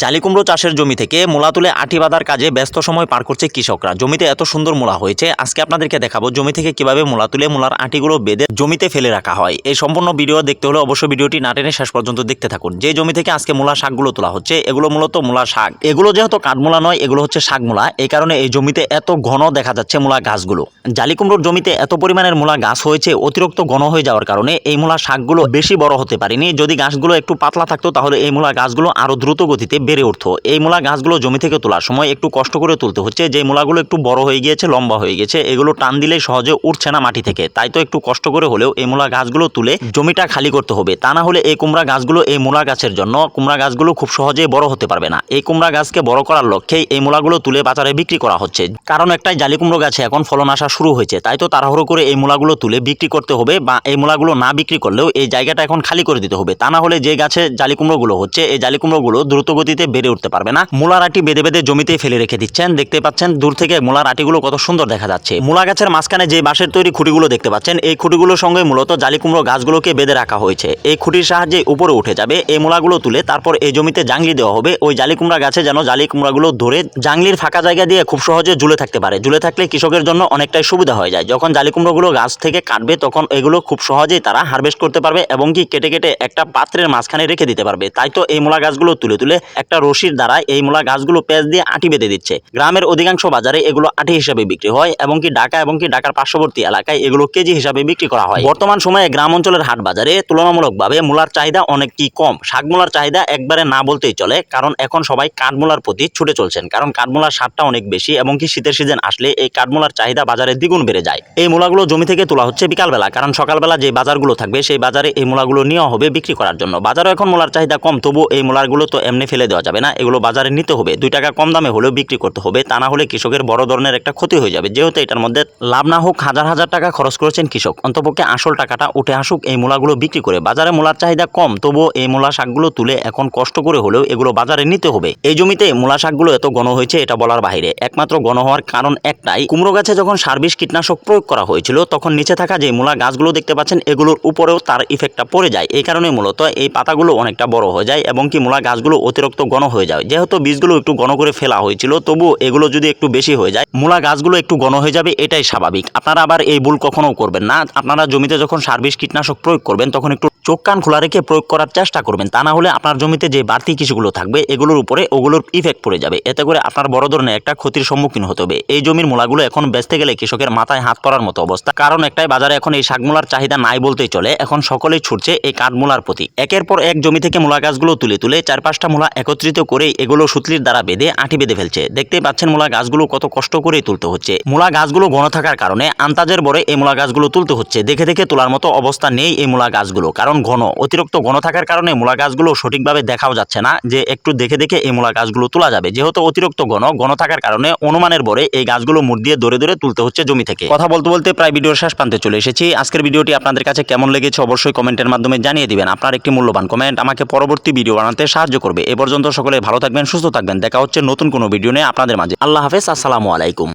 জালি কুমড়ো চাষের জমি থেকে মূলা তুলে আটি বাঁধার কাজে ব্যস্ত সময় পার করছে কৃষকরা। জমিতে এত সুন্দর মূলা হয়েছে, আজকে আপনাদেরকে দেখাবো জমি থেকে কীভাবে মূলা তুলে মূলার আটিগুলো বেঁধে জমিতে ফেলে রাখা হয়। এই সম্পূর্ণ ভিডিও দেখতে হলে অবশ্যই ভিডিওটি না টেনে শেষ পর্যন্ত দেখতে থাকুন। যে জমি থেকে আজকে মূলা শাকগুলো তোলা হচ্ছে, এগুলো মূলত মূলা শাক। এগুলো যেহেতু কাঠমূলা নয়, এগুলো হচ্ছে শাকমূলা। এই কারণে এই জমিতে এত ঘন দেখা যাচ্ছে মূলা গাছগুলো। জালি কুমড়োর জমিতে এত পরিমাণের মূলা গাছ হয়েছে, অতিরিক্ত ঘন হয়ে যাওয়ার কারণে এই মূলা শাকগুলো বেশি বড় হতে পারেনি। যদি গাছগুলো একটু পাতলা থাকতো, তাহলে এই মূলা গাছগুলো আরও দ্রুত গতিতে বেড়ে উঠতো। এই মূলা গাছগুলো জমি থেকে তোলার সময় একটু কষ্ট করে তুলতে হচ্ছে। যে মূলাগুলো একটু বড় হয়ে গিয়েছে, লম্বা হয়ে গেছে এগুলো টান দিলে সহজে উঠছে না মাটি থেকে। তাই তো একটু কষ্ট করে হলেও এই মূলা গাছগুলো তুলে জমিটা খালি করতে হবে। তা না হলে এই কুমড়া গাছগুলো এই মূলা গাছের জন্য কুমড়া গাছগুলো খুব সহজে বড় হতে পারবে না। এই কুমড়া গাছকে বড় করার লক্ষ্যেই এই মূলাগুলো তুলে বাজারে বিক্রি করা হচ্ছে। কারণ একটাই জালি কুমড়ো গাছে এখন ফলন আসা শুরু হয়েছে। তাই তো তাড়াহুড়ো করে এই মূলাগুলো তুলে বিক্রি করতে হবে বা এই মূলাগুলো না বিক্রি করলেও এই জায়গাটা এখন খালি করে দিতে হবে। তা না হলে যে গাছে জালি কুমড়োগুলো হচ্ছে, এই জালি কুমড়োগুলো দ্রুত গতিতে বেড়ে উঠতে পারবে না। মূলার আটি বেঁধে বেঁধে জমিতে ফেলে রেখে দিচ্ছেন। দেখতে পাচ্ছেন, দূর থেকে মূলার আটিগুলো কত সুন্দর দেখা যাচ্ছে। মূলা গাছের মাঝখানে যে বাঁশের তৈরি খুঁটিগুলো দেখতে পাচ্ছেন, এই খুঁটিগুলোর সঙ্গে মূলত জালি কুমড়ো গাছগুলোকে বেঁধে রাখা হয়েছে। এই খুঁটির সাহায্যে উপরে উঠে যাবে, এই মূলাগুলো তুলে তারপর এই জমিতে জাংলি দেওয়া হবে। ওই জালি কুমড়া গাছে যেন জালি কুমড়াগুলো ধরে জাংলির ফাঁকা জায়গা দিয়ে খুব সহজে ঝুলে থাকতে পারে। ঝুলে থাকলে কৃষকের জন্য অনেকটাই সুবিধা হয়ে যায়। যখন জালি কুমড়োগুলো গাছ থেকে কাটবে, তখন এগুলো খুব সহজেই তারা হারভেস্ট করতে পারবে এবং কি কেটে কেটে একটা পাত্রের মাঝখানে রেখে দিতে পারবে। তাই তো এই মূলা গাছগুলো তুলে তুলে একটা রশির দ্বারা এই মূলা গাছগুলো পেঁচ দিয়ে আটি বেঁধে দিচ্ছে। গ্রামের অধিকাংশ বাজারে এগুলো আটি হিসাবে বিক্রি হয় এবং কি ঢাকা এবং কি ঢাকার পার্শ্ববর্তী এলাকায় এগুলো কেজি হিসাবে বিক্রি করা হয়। বর্তমান সময়ে গ্রাম অঞ্চলের হাট বাজারে তুলনামূলকভাবে মূলার চাহিদা অনেকটি কম। শাক মূলার চাহিদা একবারে না বলতেই চলে, কারণ এখন সবাই কাঠমূলার প্রতি ছুটে চলছেন, কারণ কাঠমূলার স্বাদটা অনেক বেশি এবং কি শীতের সিজন আসলে এই কাঠমূলার চাহিদা বাজারে দ্বিগুণ বেড়ে যায়। এই মূলাগুলো জমি থেকে তোলা হচ্ছে বিকালবেলা, কারণ সকালবেলা যে বাজারগুলো থাকবে সেই বাজারে এই মূলাগুলো নেওয়া হবে বিক্রি করার জন্য। বাজারে এখন মূলার চাহিদা কম তবু এই মূলাগুলো তো এমনি ফেলে দেওয়া যাবে না, এগুলো বাজারে নিতে হবে। দুই টাকা কম দামে হলেও বিক্রি করতে হবে, তা না হলে কৃষকের বড় ধরনের একটা ক্ষতি হয়ে যাবে। যেহেতু এটার মধ্যে লাভ না হোক, হাজার হাজার টাকা খরচ করেছেন কৃষক। অন্তপক্ষে আসল টাকাটা উঠে আসুক, এই মূলাগুলো বিক্রি করে। বাজারে মূলার চাহিদা কম, তবুও এই মূলা শাকগুলো তুলে এখন কষ্ট করে হলেও এগুলো বাজারে নিতে হবে। এই জমিতে মূলা শাকগুলো এত ঘন হয়েছে, এটা বলার বাইরে একমাত্র ঘন হওয়ার কারণ একটাই, কুমড়ো গাছে যখন সার্বিস কীটনাশক প্রয়োগ করা হয়েছিল, তখন নিচে থাকা যে মূলা গাছগুলো দেখতে পাচ্ছেন, এগুলোর উপরেও তার ইফেক্টটা পড়ে যায়। এই কারণে মূলত এই পাতাগুলো অনেকটা বড় হয়ে যায়, এবং কি মূলা গাছগুলো অতিরিক্ত ঘন হয়ে যায় যেহেতু বীজগুলো একটু ঘন করে ফেলা হয়েছিল তবু এগুলো যদি একটু বেশি হয়ে যায়, মূলা গাছগুলো একটু ঘন হয়ে যাবে, এটাই স্বাভাবিক। আপনারা আবার এই ভুল কখনো করবেন না। আপনারা জমিতে যখন সার্বিস কীটনাশক প্রয়োগ করবেন, তখন একটু চোখ কান খোলা রেখে প্রয়োগ করার চেষ্টা করবেন। তা না হলে আপনার জমিতে যে বাড়তি কিছুগুলো থাকবে, এগুলোর উপরে ওগুলোর ইফেক্ট পড়ে যাবে। এতে করে আপনার বড় ধরনের একটা ক্ষতির সম্মুখীন হতে হবে। এই জমির মূলাগুলো এখন বেচতে গেলে কৃষকের মাথায় হাত পড়ার মতো অবস্থা। কারণ একটাই বাজারে এখন এই শাকমূলার চাহিদা নাই বলতেই চলে। এখন সকলেই ছুটছে এই কাঠমূলার প্রতি। একের পর এক জমি থেকে মূলা গাছগুলো তুলে তুলে চার পাঁচটা মূলা একত্রিত করে এগুলো সুতলির দ্বারা বেঁধে আঁটি বেঁধে ফেলছে। দেখতেই পাচ্ছেন মূলা গাছগুলো কত কষ্ট করেই তুলতে হচ্ছে। মূলা গাছগুলো ঘন থাকার কারণে আন্তাজের বরে এই মূলা গাছগুলো তুলতে হচ্ছে। দেখে দেখে তোলার মতো অবস্থা নেই এই মূলা গাছগুলো। কারণ ঘন, অতিরিক্ত ঘন থাকার কারণে মূলা গাছগুলো সঠিকভাবে দেখাও যাচ্ছে না, যে একটু দেখে দেখে এই মূলা গাছগুলো তোলা যাবে। যেহেতু অতিরিক্ত ঘন ঘন থাকার কারণে অনুমানের বরে এই গাছগুলো মুড় দিয়ে ধরে ধরে তুলতে হচ্ছে জমি থেকে। কথা বলতে বলতে প্রায় ভিডিওর শেষ প্রান্তে চলে এসেছি। আজকের ভিডিওটি আপনাদের কাছে কেমন লেগেছে অবশ্যই কমেন্টের মাধ্যমে জানিয়ে দিবেন। আপনার একটি মূল্যবান কমেন্ট আমাকে পরবর্তী ভিডিও বানাতে সাহায্য করবে। এ পর্যন্ত সকলে ভালো থাকবেন, সুস্থ থাকবেন। দেখা হচ্ছে নতুন কোনো ভিডিও নিয়ে আপনাদের মাঝে। আল্লাহ হাফেজ, আসসালামু আলাইকুম।